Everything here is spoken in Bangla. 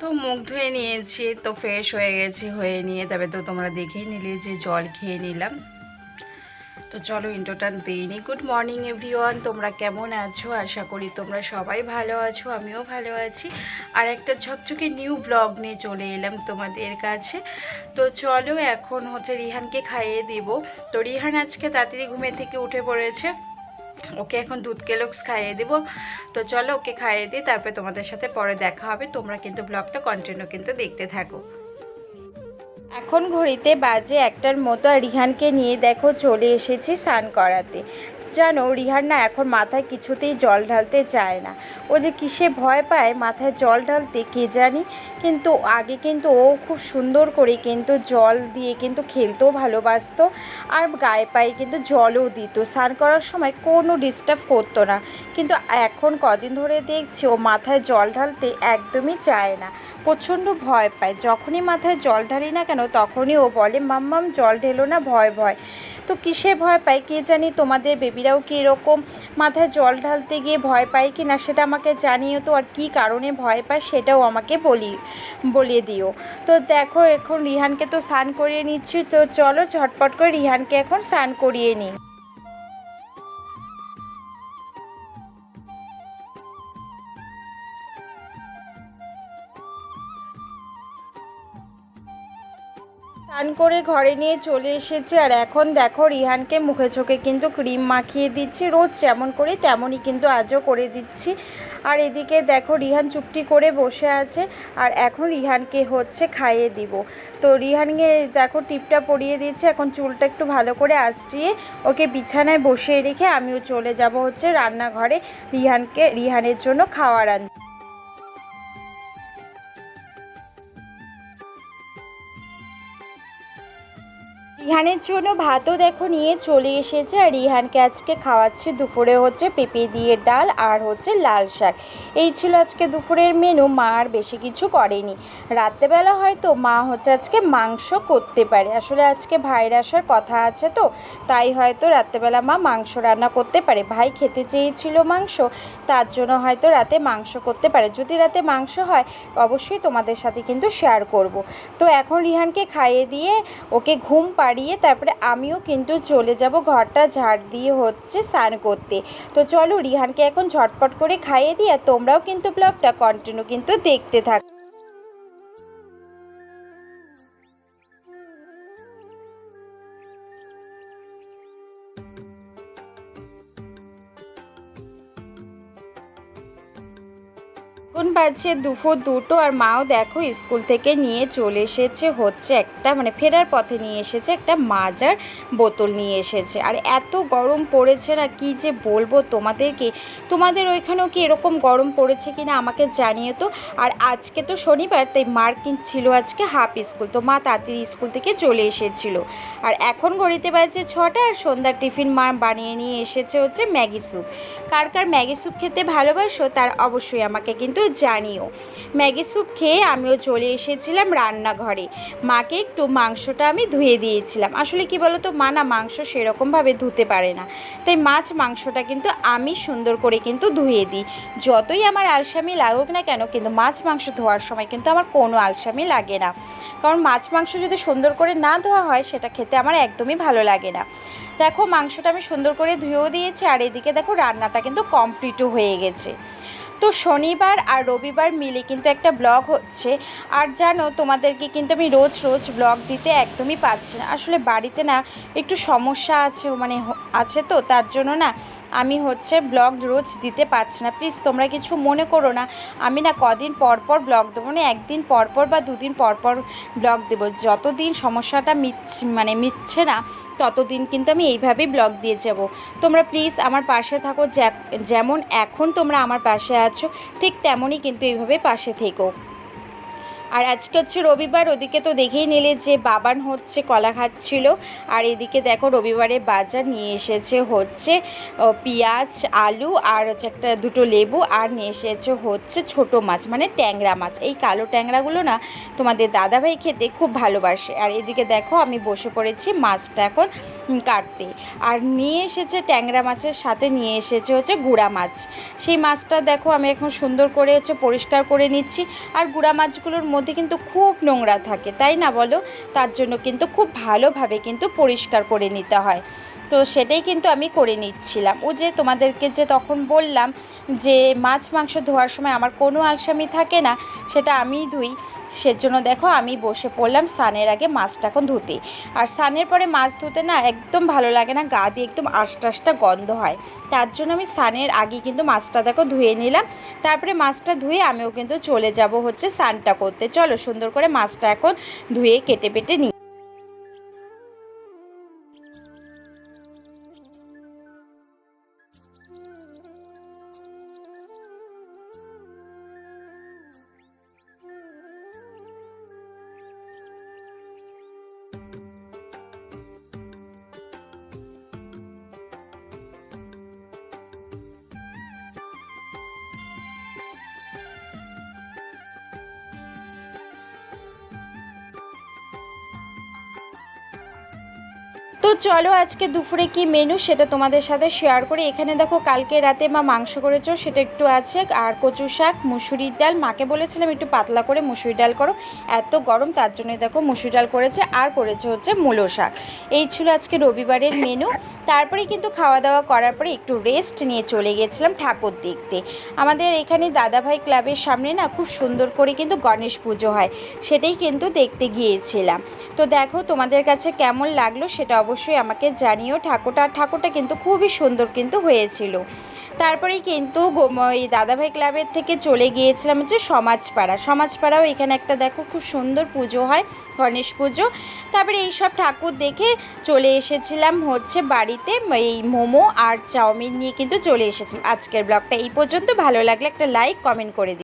তো মুখ ধুয়ে নিয়েছি, তো ফ্রেশ হয়ে গেছি, হয়ে নিয়ে তবে তো তোমরা দেখেই নিলে যে জল খেয়ে নিলাম। তো চলো ইন্টোটা দিইনি গুড মর্নিং এভরিওয়ান তোমরা কেমন আছো? আশা করি তোমরা সবাই ভালো আছো, আমিও ভালো আছি। আর একটা ঝকঝকে নিউ ব্লগ নিয়ে চলে এলাম তোমাদের কাছে। তো চলো এখন হচ্ছে রিহানকে খাইয়ে দিব। তো রিহান আজকে তাড়াতাড়ি ঘুমে থেকে উঠে পড়েছে। ওকে এখন দুধ কেলক্স খাইয়ে দেবো। তো চলো ওকে খাইয়ে দিই তারপরে তোমাদের সাথে পরে দেখা হবে। তোমরা কিন্তু ব্লগটা কন্টিনিউ কিন্তু দেখতে থাকো। এখন ঘড়িতে বাজে একটার মতো আর রিহানকে নিয়ে দেখো চলে এসেছি স্নান করাতে। জানো রিহান্না এখন মাথায় কিছুতেই জল ঢালতে চায় না। ও যে কিসে ভয় পায়, মাথায় জল ঢালতে কে জানি। কিন্তু আগে কিন্তু ও খুব সুন্দর করে কিন্তু জল দিয়ে কিন্তু খেলতেও ভালোবাসতো আর গায়ে পায়ে কিন্তু জলও দিত। স্নান করার সময় কোনো ডিস্টার্ব করতো না। কিন্তু এখন কদিন ধরে দেখছি ও মাথায় জল ঢালতে একদমই চায় না। প্রচণ্ড ভয় পায়। যখনই মাথায় জল ঢালি না কেন, তখনই ও বলে, মাম্মাম, জল ঢেলো না, ভয় ভয়। তো কিসে ভয় পায়? কে জানি তোমাদের বেবিরাও কি এরকম মাথায় জল ঢালতে গিয়ে ভয় পায় কি না সেটা আমাকে জানিও তো, আর কি কারণে ভয় পায় সেটাও আমাকে বলি, বলিয়ে দিও। তো দেখো, এখন রিহানকে তো স্নান করিয়ে নিচ্ছি, তো চলো ঝটপট করে রিহানকে এখন স্নান করিয়ে নিই। স্নান করে ঘরে নিয়ে চলে এসেছি আর এখন দেখো রিহানকে মুখে চোখে কিন্তু ক্রিম মাখিয়ে দিচ্ছি, রোজ যেমন করি তেমনই কিন্তু আজও করে দিচ্ছি। আর এদিকে দেখো রিহান চুপটি করে বসে আছে আর এখন রিহানকে হচ্ছে খাইয়ে দিব। তো রিহানকে দেখো টিপটা পরিয়ে দিচ্ছে এখন চুলটা একটু ভালো করে আশ্রিয়ে ওকে বিছানায় বসিয়ে রেখে আমিও চলে যাব হচ্ছে রান্নাঘরে রিহানকে, রিহানের জন্য খাওয়ার আনতে রিহানের জন্য ভাতও দেখো নিয়ে চলে এসেছে, আর রিহানকে আজকে খাওয়াচ্ছে দুপুরে হচ্ছে পেঁপে দিয়ে ডাল আর হচ্ছে লাল শাক। এই ছিল আজকে দুপুরের মেনু মা আর বেশি কিছু করেনি। রাত্রেবেলা হয়তো মা হচ্ছে আজকে মাংস করতে পারে। আসলে আজকে ভাইয়ের আসার কথা আছে তো, তাই হয়তো রাত্রেবেলা মা মাংস রান্না করতে পারে। ভাই খেতে চেয়েছিল মাংস, তার জন্য হয়তো রাতে মাংস করতে পারে। যদি রাতে মাংস হয়, অবশ্যই তোমাদের সাথে কিন্তু শেয়ার করব। তো এখন রিহানকে খাইয়ে দিয়ে ওকে ঘুম পাড়িয়ে তারপরে আমিও কিন্তু চলে যাব। ঘরটা ঝাড় দিয়ে হচ্ছে স্নান করতে। তো চলো রিহানকে এখন ঝটপট করে খাইয়ে দিয়ে আর তোমরাও কিন্তু ব্লগটা কন্টিনিউ কিন্তু দেখতে থাকো। এখন বাজছে দুপুর দুটো আর মাও দেখো স্কুল থেকে নিয়ে চলে এসেছে, হচ্ছে একটা মানে ফেরার পথে নিয়ে এসেছে, একটা মাজার বোতল নিয়ে এসেছে। আর এত গরম পড়েছে না, কি যে বলব তোমাদেরকে? তোমাদের ওইখানেও কি এরকম গরম পড়েছে কি না আমাকে জানিয়ে তো। আর আজকে তো শনিবার, তাই মার ছিল আজকে হাফ স্কুল, তো মা তাড়াতাড়ি স্কুল থেকে চলে এসেছিল। আর এখন ঘড়িতে বাজছে ছটা আর সন্ধ্যার টিফিন মা বানিয়ে নিয়ে এসেছে হচ্ছে ম্যাগি স্যুপ। কার কার ম্যাগি স্যুপ খেতে ভালোবাসো, তার অবশ্যই আমাকে কিন্তু জানিও। ম্যাগি স্যুপ খেয়ে আমিও চলে এসেছিলাম রান্নাঘরে। মাকে একটু মাংসটা আমি ধুয়ে দিয়েছিলাম। আসলে কি বলো তো মা না মাংস সেরকমভাবে ধুতে পারে না। তাই মাছ মাংসটা কিন্তু আমি সুন্দর করে কিন্তু ধুয়ে দিই। যতই আমার আলসামি লাগুক না কেন, কিন্তু মাছ মাংস ধোয়ার সময় কিন্তু আমার কোনো আলসামি লাগে না। কারণ মাছ মাংস যদি সুন্দর করে না ধোয়া হয়, সেটা খেতে আমার একদমই ভালো লাগে না। দেখো, মাংসটা আমি সুন্দর করে ধুয়েও দিয়েছি, আর এদিকে দেখো রান্নাটা কিন্তু কমপ্লিটও হয়ে গেছে। তো শনিবার আর রবিবার মিলে কিন্তু একটা ব্লগ হচ্ছে। আর জানো, তোমাদেরকে কিন্তু আমি রোজ রোজ ব্লগ দিতে একদমই পাচ্ছি না। আসলে বাড়িতে না একটু সমস্যা আছে মানে আছে তো, তার জন্য না আমি হচ্ছে ব্লগ রোজ দিতে পারছি না। প্লিজ তোমরা কিছু মনে করো না। আমি না কদিন পর পর ব্লগ দেবো না একদিন পর পর বা দুদিন পর পর ব্লগ দেবো। যতদিন সমস্যাটা মিটছে মানে মিটছে না ততদিন কিন্তু আমি এইভাবেই ব্লগ দিয়ে যাব। তোমরা প্লিজ আমার পাশে থাকো যেমন এখন তোমরা আমার পাশে আছো, ঠিক তেমনই কিন্তু এইভাবে পাশে থেকো। আর আজকে হচ্ছে রবিবার, ওদিকে তো দেখেই নিলে যে বাবান হচ্ছে, কলা খাচ্ছিল। আর এদিকে দেখো রবিবারে বাজার নিয়ে এসেছে হচ্ছে পেঁয়াজ, আলু আর হচ্ছে একটা দুটো লেবু আর নিয়ে এসেছে হচ্ছে ছোট মাছ মানে ট্যাংরা মাছ। এই কালো ট্যাংরাগুলো না তোমাদের দাদাভাই খেতে খুব ভালোবাসে। আর এদিকে দেখো আমি বসে পড়েছি মাছটা এখন কাটতে। আর নিয়ে এসেছে ট্যাংরা মাছের সাথে নিয়ে এসেছে হচ্ছে গুড়া মাছ। সেই মাছটা দেখো আমি এখন সুন্দর করে হচ্ছে পরিষ্কার করে নিচ্ছি। আর গুড়া মাছগুলোর মধ্যে কিন্তু খুব নোংরা থাকে, তাই না বলো? তার জন্য কিন্তু খুব ভালোভাবে কিন্তু পরিষ্কার করে নিতে হয়। তো সেটাই কিন্তু আমি করে নিচ্ছিলাম। ও যে তোমাদেরকে যে তখন বললাম যে মাছ, মাংস ধোয়ার সময় আমার কোনো আলসামি থাকে না, সেটা আমিই ধুই। সেজন্য দেখো আমি বসে পড়লাম সানের আগে মাছটা এখন ধুতে। আর সানের পরে মাছ ধুতে না একদম ভালো লাগে না, গা দিয়ে একদম আষ্টা আষ্টা গন্ধ হয়। তার জন্য আমি সানের আগে কিন্তু মাছটা দেখো ধুয়ে নিলাম। তারপরে মাছটা ধুয়ে আমিও কিন্তু চলে যাব হচ্ছে সানটা করতে। চলো সুন্দর করে মাছটা এখন ধুয়ে কেটে পেটে নিই তো চলো আজকে দুপুরে কি মেনু সেটা তোমাদের সাথে শেয়ার করি। এখানে দেখো কালকে রাতে মা মাংস করেছ, সেটা একটু আছে। আর কচু শাক মুসুরির ডাল। মাকে বলেছিলাম একটু পাতলা করে মুসুরি ডাল করো। এত গরম, তার জন্য দেখো মুসুরি ডাল করেছে। আর করেছে হচ্ছে মূলো শাক। এই ছিল আজকে রবিবারের মেনু তারপরে কিন্তু খাওয়া দাওয়া করার পরে একটু রেস্ট নিয়ে চলে গেছিলাম ঠাকুর দেখতে। আমাদের এখানে দাদাভাই ক্লাবের সামনে না খুব সুন্দর করে কিন্তু গণেশ পুজো হয়। সেটাই কিন্তু দেখতে গিয়েছিলাম। তো দেখো তোমাদের কাছে কেমন লাগল সেটা অবশ্যই আমাকে জানিও, ঠাকুরটা ঠাকুরটা কিন্তু খুবই সুন্দর কিন্তু হয়েছিল। তারপরেই কিন্তু এই দাদাভাই ক্লাবের থেকে চলে গিয়েছিলাম হচ্ছে সমাজপাড়া। সমাজপাড়াও এখানে একটা দেখো খুব সুন্দর পুজো হয়, গণেশ পুজো। তারপরে এইসব ঠাকুর দেখে চলে এসেছিলাম হচ্ছে বাড়িতে, এই মোমো আর চাউমিন নিয়ে কিন্তু চলে এসেছিলাম আজকের ব্লগটা এই পর্যন্ত। ভালো লাগলে একটা লাইক কমেন্ট করে দিই